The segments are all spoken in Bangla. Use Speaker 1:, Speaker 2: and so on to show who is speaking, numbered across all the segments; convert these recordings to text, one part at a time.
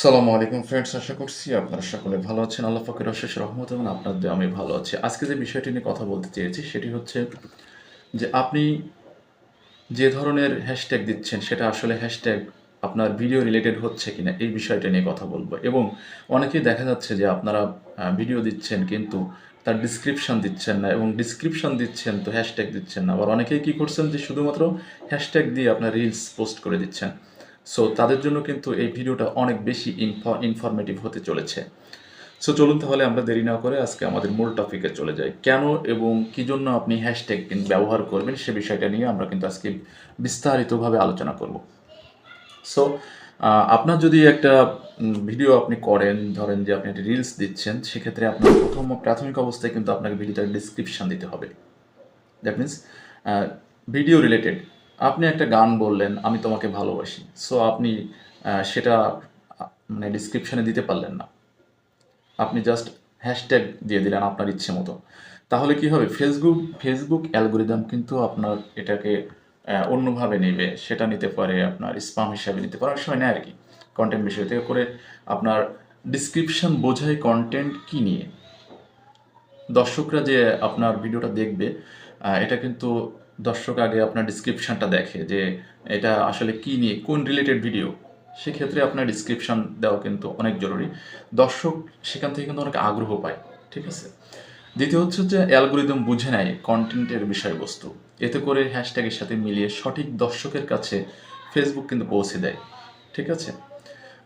Speaker 1: সালামু আলাইকুম ফ্রেন্ডস আশা করছি আপনারা সকলে ভালো আছেন। আল্লাহ ফাকির অশেষ রহমত এবং আপনাদের আমি ভালো আছি। আজকে যে বিষয়টি নিয়ে কথা বলতে চেয়েছি, সেটি হচ্ছে যে আপনি যে ধরনের হ্যাশট্যাগ দিচ্ছেন, সেটা আসলে হ্যাশট্যাগ আপনার ভিডিও রিলেটেড হচ্ছে কিনা, এই বিষয়টা নিয়ে কথা বলব। এবং অনেকেই দেখা যাচ্ছে যে আপনারা ভিডিও দিচ্ছেন কিন্তু তার ডিসক্রিপশন দিচ্ছেন না এবং ডিসক্রিপশন দিচ্ছেন তো হ্যাশট্যাগ দিচ্ছেন না। আবার অনেকেই কী করছেন যে শুধুমাত্র হ্যাশট্যাগ দিয়ে আপনার রিলস পোস্ট করে দিচ্ছেন। সো তাদের জন্য কিন্তু এই ভিডিওটা অনেক বেশি ইনফরমেটিভ হতে চলেছে। সো চলুন তাহলে আমরা দেরি না করে আজকে আমাদের মূল টপিকে চলে যাই। কেন এবং কি জন্য আপনি হ্যাশট্যাগ ব্যবহার করবেন সে বিষয়টা নিয়ে আমরা কিন্তু আজকে বিস্তারিতভাবে আলোচনা করব। সো আপনার যদি একটা ভিডিও আপনি করেন, ধরেন যে আপনি একটা রিলস দিচ্ছেন, সেক্ষেত্রে আপনার প্রথম প্রাথমিক অবস্থায় কিন্তু আপনাকে ভিডিওটার ডিসক্রিপশান দিতে হবে। দ্যাট মিন্স ভিডিও রিলেটেড আপনি একটা গান বললেন, আমি তোমাকে ভালোবাসি। সো আপনি সেটা মানে ডিসক্রিপশনে দিতে পারলেন না। আপনি জাস্ট হ্যাশট্যাগ দিয়ে দিলেন আপনার ইচ্ছে মতো। তাহলে কি হবে? ফেসবুক ফেসবুক অ্যালগোরিদম কিন্তু আপনার এটাকে অন্যভাবে নেবে। সেটা নিতে পারে আপনার স্পাম হিসাবে নিতে পারে। সময় নেয় আর কি কন্টেন্ট বিষয় থেকে করে আপনার ডিসক্রিপশন বোঝায় কন্টেন্ট কি নিয়ে। দর্শকরা যে আপনার ভিডিওটা দেখবে এটা কিন্তু দর্শক আগে আপনার ডিসক্রিপশনটা দেখে যে এটা আসলে কি নিয়ে, কোন রিলেটেড ভিডিও সেক্ষেত্রে আপনার ডিসক্রিপশন দেওয়া কিন্তু অনেক জরুরি। দর্শক সেখান থেকে কিন্তু অনেক আগ্রহ পায়, ঠিক আছে? দ্বিতীয় হচ্ছে যে অ্যালগোরিদম বুঝে নেয় কন্টেন্টের বিষয়বস্তু। এতে করে হ্যাশট্যাগের সাথে মিলিয়ে সঠিক দর্শকের কাছে ফেসবুক কিন্তু পৌঁছে দেয়, ঠিক আছে?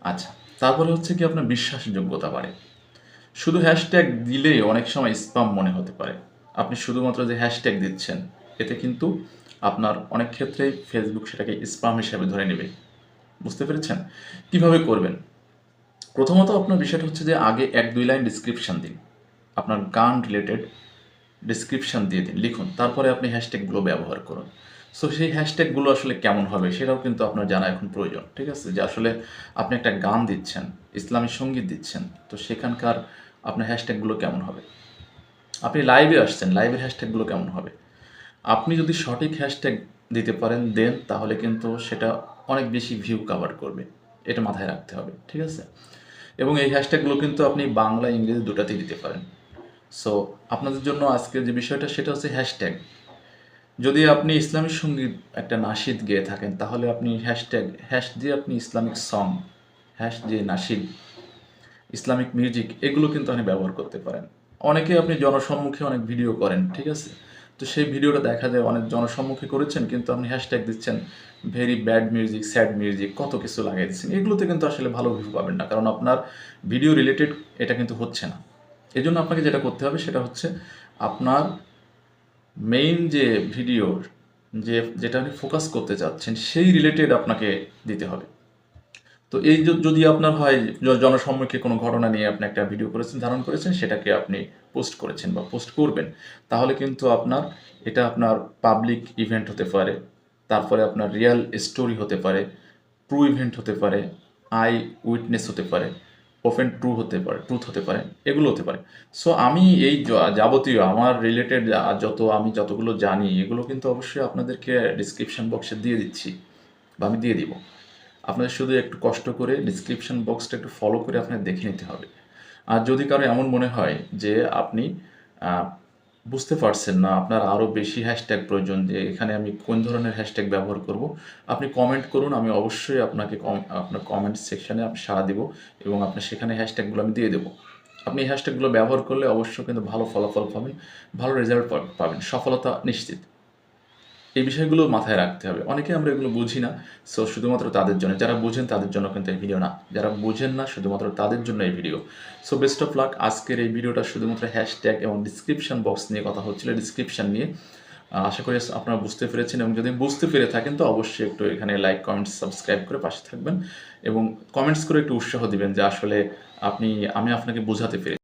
Speaker 1: আচ্ছা তারপরে হচ্ছে কি আপনার বিশ্বাসযোগ্যতা বাড়ে। শুধু হ্যাশট্যাগ দিলেই অনেক সময় স্পাম মনে হতে পারে। আপনি শুধুমাত্র যে হ্যাশট্যাগ দিচ্ছেন এতে কিন্তু আপনার অনেক ক্ষেত্রেই ফেসবুক সেটাকে স্পাম হিসাবে ধরে নেবে। বুঝতে পেরেছেন? কীভাবে করবেন? প্রথমত আপনার বিষয়টা হচ্ছে যে আগে এক দুই লাইন ডিসক্রিপশন দিন। আপনার গান রিলেটেড ডিসক্রিপশন দিয়ে দিন, লিখুন। তারপরে আপনি হ্যাশট্যাগুলো ব্যবহার করুন। সো সেই হ্যাশট্যাগুলো আসলে কেমন হবে সেটাও কিন্তু আপনার জানা এখন প্রয়োজন, ঠিক আছে? যে আসলে আপনি একটা গান দিচ্ছেন, ইসলামী সংগীত দিচ্ছেন, তো সেখানকার আপনার হ্যাশট্যাগুলো কেমন হবে? আপনি লাইভে আসছেন লাইভের হ্যাশট্যাগুলো কেমন হবে? আপনি যদি সঠিক হ্যাশট্যাগ দিতে পারেন, দেন তাহলে কিন্তু সেটা অনেক বেশি ভিউ কাভার করবে। এটা মাথায় রাখতে হবে, ঠিক আছে? এবং এই হ্যাশট্যাগুলো কিন্তু আপনি বাংলা, ইংরেজি দুটাতেই দিতে পারেন। সো আপনাদের জন্য আজকে যে বিষয়টা, সেটা হচ্ছে হ্যাশট্যাগ যদি আপনি ইসলামিক সংগীত একটা নাশিদ গেয়ে থাকেন, তাহলে আপনি হ্যাশট্যাগ হ্যাশ দিয়ে আপনি ইসলামিক সং হ্যাশ দিয়ে নাশিদ ইসলামিক মিউজিক এগুলো কিন্তু আপনি ব্যবহার করতে পারেন। অনেকে আপনি জনসম্মুখে অনেক ভিডিও করেন, ঠিক আছে? তো সেই ভিডিওটা দেখা যায় অনেক জনসম্মুখে করেছেন, কিন্তু আপনি হ্যাশট্যাগ দিচ্ছেন very bad music sad music কত কিছু লাগিয়ে দিচ্ছেন। এগুলোতে কিন্তু আসলে ভালো ভিউ পাবেন না, কারণ আপনার ভিডিও রিলেটেড এটা কিন্তু হচ্ছে না। এই জন্য আপনাকে যেটা করতে হবে সেটা হচ্ছে আপনার মেইন যে ভিডিও যে যেটা আপনি ফোকাস করতে চাচ্ছেন, সেই রিলেটেড আপনাকে দিতে হবে। তো এই যদি আপনার হয় জনসম্মুখে কোনো ঘটনা নিয়ে আপনি একটা ভিডিও করেছেন, ধারণ করেছেন, সেটাকে আপনি পোস্ট করেছেন বা পোস্ট করবেন, তাহলে কিন্তু আপনার, এটা আপনার পাবলিক ইভেন্ট হতে পারে, তারপরে আপনার রিয়েল স্টোরি হতে পারে ট্রু ইভেন্ট হতে পারে আই উইটনেস হতে পারে ওপেন ট্রু হতে পারে ট্রুথ হতে পারে, এগুলো হতে পারে। সো আমি এই যাবতীয় আমার রিলেটেড যত আমি যতগুলো জানি, এগুলো কিন্তু অবশ্যই আপনাদেরকে ডিসক্রিপশন বক্সে দিয়ে দিচ্ছি, বা আমি দিয়ে দিব। আপনাদের শুধু একটু কষ্ট করে ডিসক্রিপশন বক্সটা একটু ফলো করে আপনার দেখে নিতে হবে। আর যদি কারও এমন মনে হয় যে আপনি বুঝতে পারছেন না, আপনার আরও বেশি হ্যাশট্যাগ প্রয়োজন যে এখানে আমি কোন ধরনের হ্যাশট্যাগ ব্যবহার করব, আপনি কমেন্ট করুন, আমি অবশ্যই আপনাকে আপনার কমেন্ট সেকশানে আমি সাড়া দিব এবং আপনার সেখানে হ্যাশট্যাগুলো আমি দিয়ে দেবো। আপনি এই হ্যাশট্যাগুলো ব্যবহার করলে অবশ্যই কিন্তু ভালো ফলাফল পাবেন, ভালো রেজাল্ট পাবেন, সফলতা নিশ্চিত। এই বিষয়গুলো মাথায় রাখতে হবে। অনেকে আমরা এগুলো বুঝি না। সো শুধুমাত্র তাদের জন্য, যারা বুঝেন তাদের জন্য কিন্তু এই ভিডিও না। যারা বুঝেন না, শুধুমাত্র তাদের জন্য এই video so best of luck আজকের এই ভিডিওটা শুধুমাত্র হ্যাশট্যাগ এবং ডিসক্রিপশন বক্স নিয়ে কথা হচ্ছিল ডিসক্রিপশন নিয়ে। আশা করি আপনারা বুঝতে পেরেছেন এবং যদি বুঝতে পেরে থাকেন, তো অবশ্যই একটু এখানে লাইক কমেন্টস সাবস্ক্রাইব করে পাশে থাকবেন এবং কমেন্টস করে একটু উৎসাহ দিবেন যে আসলে আপনি, আমি আপনাকে বোঝাতে পেরেছি।